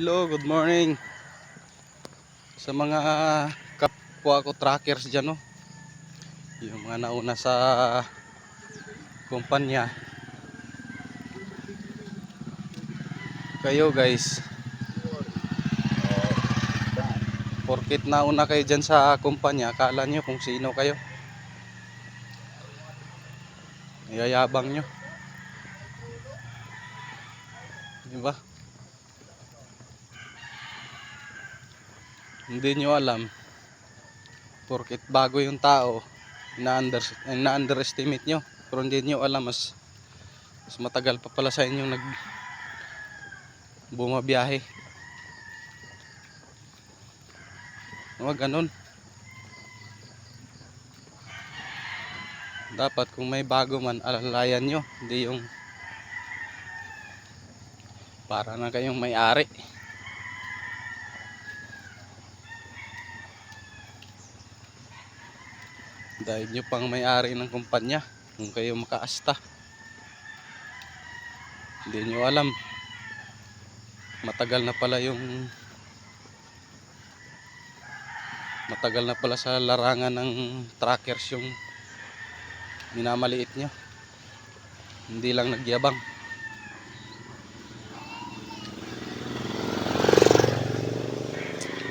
Hello, good morning. Sa mga kapwa ko trackers dyan, no? Yung mga nauna sa kumpanya. Kayo guys. Porkit nauna kayo dyan sa kumpanya, akala nyo kung sino kayo. Yayabang nyo. Diba? Hindi nyo alam. Porkit bago yung tao, na-under, na-underestimate nyo. Pero hindi nyo alam, mas, mas matagal pa pala sa inyong nag bumabiyahe. Huwag ganun. Dapat kung may bago man, alalayan nyo. Hindi yung para na kayong may-ari. Dahil nyo pang may-ari ng kumpanya kung kayo makaasta. Hindi nyo alam. Matagal na pala yung matagal na pala sa larangan ng trackers yung minamaliit nyo. Hindi lang nagyabang.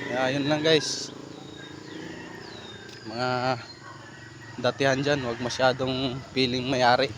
Kaya yun lang guys. Mga datihan dyan, huwag masyadong piling may-ari.